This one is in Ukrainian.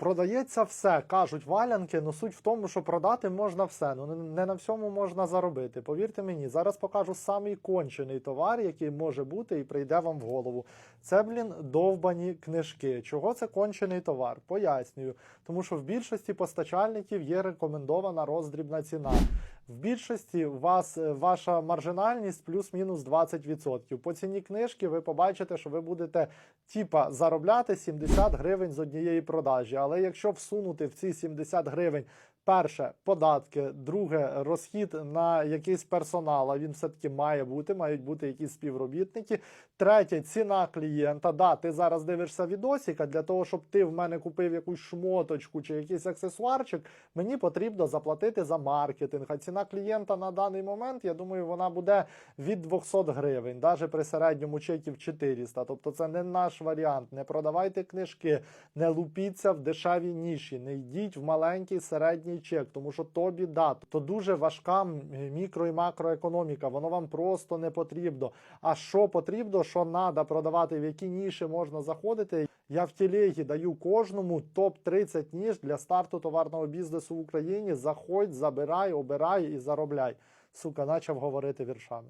Продається все, кажуть валянки, ну суть в тому, що продати можна все. Ну не- на всьому можна заробити. Повірте мені, зараз покажу самий кончений товар, який може бути і прийде вам в голову. Це, блін, довбані книжки. Чого це кончений товар? Пояснюю. Тому що в більшості постачальників є рекомендована роздрібна ціна. В більшості у вас е, ваша маржинальність плюс-мінус 20%. По ціні книжки ви побачите, що ви будете типа заробляти 70 гривень з однієї продажі. Але якщо всунути в ці 70 гривень перше податки, друге розхід на якийсь персонал, а він все-таки має бути, мають бути якісь співробітники. Третє ціна клієнта. Да, ти зараз дивишся відосика для того, щоб ти в мене купив якусь шмоточку чи якийсь аксесуарчик. Мені потрібно заплатити за маркетинг. А ціна клієнта на даний момент, я думаю, вона буде від 200 гривень, навіть при середньому чекі в 400. Тобто це не наш варіант. Не продавайте книжки, не лупіться в дешеві ніші, не йдіть в маленький середній чек, тому що то біда, то дуже важка мікро і макроекономіка. Воно вам просто не потрібно. А що потрібно, що треба продавати, в які ніші можна заходити. Я в телегі даю кожному топ 30 ніж для старту товарного бізнесу в Україні. Заходь, забирай, обирай і заробляй. Сука, почав говорити віршами.